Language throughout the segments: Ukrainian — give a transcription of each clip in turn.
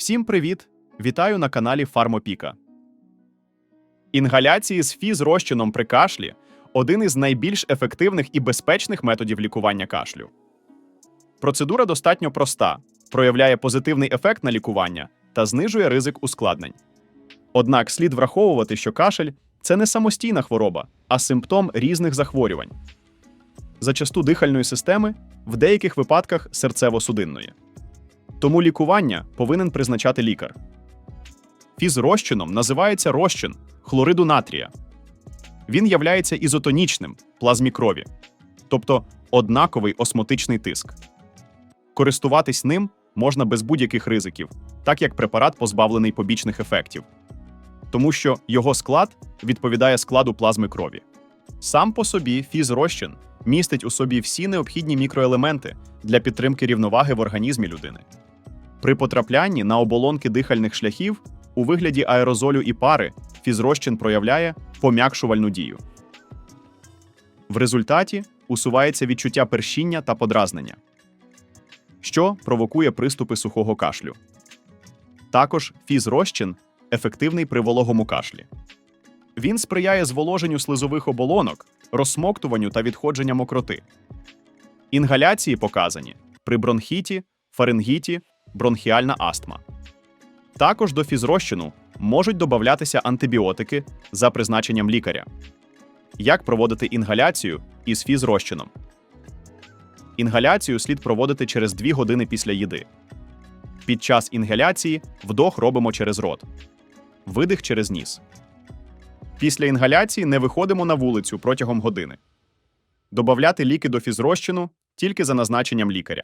Всім привіт! Вітаю на каналі Фармопіка. Інгаляції з фіз-розчином при кашлі один із найбільш ефективних і безпечних методів лікування кашлю. Процедура достатньо проста, проявляє позитивний ефект на лікування та знижує ризик ускладнень. Однак слід враховувати, що кашель це не самостійна хвороба, а симптом різних захворювань, зачасту дихальної системи, в деяких випадках серцево-судинної. Тому лікування повинен призначати лікар. Фізрозчином називається розчин хлориду натрія. Він являється ізотонічним плазмі крові, тобто однаковий осмотичний тиск. Користуватись ним можна без будь-яких ризиків, так як препарат позбавлений побічних ефектів, тому що його склад відповідає складу плазми крові. Сам по собі фізрозчин містить у собі всі необхідні мікроелементи для підтримки рівноваги в організмі людини. При потраплянні на оболонки дихальних шляхів у вигляді аерозолю і пари фізрозчин проявляє пом'якшувальну дію. В результаті усувається відчуття першіння та подразнення, що провокує приступи сухого кашлю. Також фізрозчин ефективний при вологому кашлі. Він сприяє зволоженню слизових оболонок, розсмоктуванню та відходження мокроти. Інгаляції показані при бронхіті, фарингіті, бронхіальна астма. Також до фізрозчину можуть додатися антибіотики за призначенням лікаря. Як проводити інгаляцію із фізрозчином? Інгаляцію слід проводити через 2 години після їди. Під час інгаляції вдох робимо через рот, видих через ніс. Після інгаляції не виходимо на вулицю протягом години. Добавляти ліки до фізрозчину тільки за назначенням лікаря.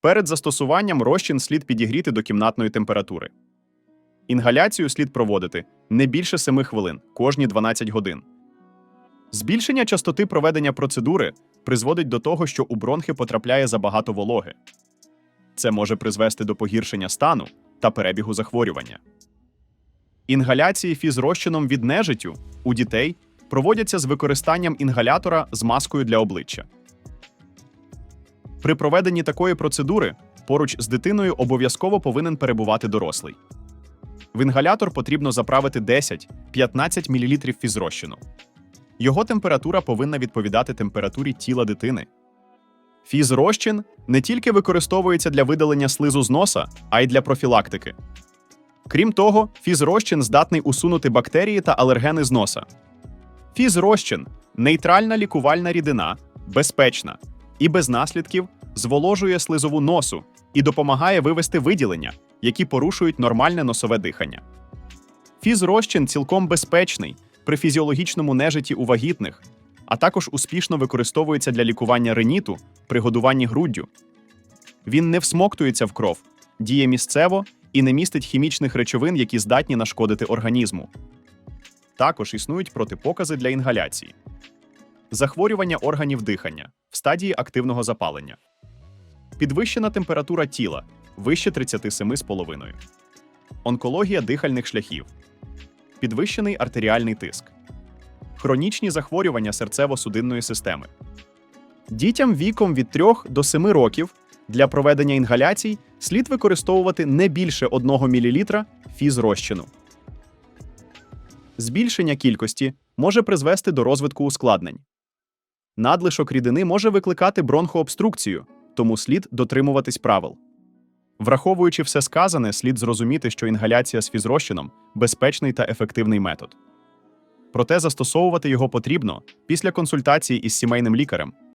Перед застосуванням розчин слід підігріти до кімнатної температури. Інгаляцію слід проводити не більше 7 хвилин кожні 12 годин. Збільшення частоти проведення процедури призводить до того, що у бронхи потрапляє забагато вологи. Це може призвести до погіршення стану та перебігу захворювання. Інгаляції фізрозчином від нежиттю у дітей проводяться з використанням інгалятора з маскою для обличчя. При проведенні такої процедури поруч з дитиною обов'язково повинен перебувати дорослий. В інгалятор потрібно заправити 10-15 мл фізрозчину. Його температура повинна відповідати температурі тіла дитини. Фізрозчин не тільки використовується для видалення слизу з носа, а й для профілактики. Крім того, фізрозчин здатний усунути бактерії та алергени з носа. Фізрозчин нейтральна лікувальна рідина, безпечна і без наслідків зволожує слизову носу і допомагає вивести виділення, які порушують нормальне носове дихання. Фізрозчин цілком безпечний при фізіологічному нежиті у вагітних, а також успішно використовується для лікування реніту при годуванні груддю. Він не всмоктується в кров, діє місцево і не містить хімічних речовин, які здатні нашкодити організму. Також існують протипокази для інгаляції. Захворювання органів дихання в стадії активного запалення. Підвищена температура тіла вище 37,5. Онкологія дихальних шляхів. Підвищений артеріальний тиск. Хронічні захворювання серцево-судинної системи. Дітям віком від 3 до 7 років для проведення інгаляцій слід використовувати не більше 1 мл фізрозчину. Збільшення кількості може призвести до розвитку ускладнень. Надлишок рідини може викликати бронхообструкцію, тому слід дотримуватись правил. Враховуючи все сказане, слід зрозуміти, що інгаляція з фізрозчином безпечний та ефективний метод. Проте застосовувати його потрібно після консультації із сімейним лікарем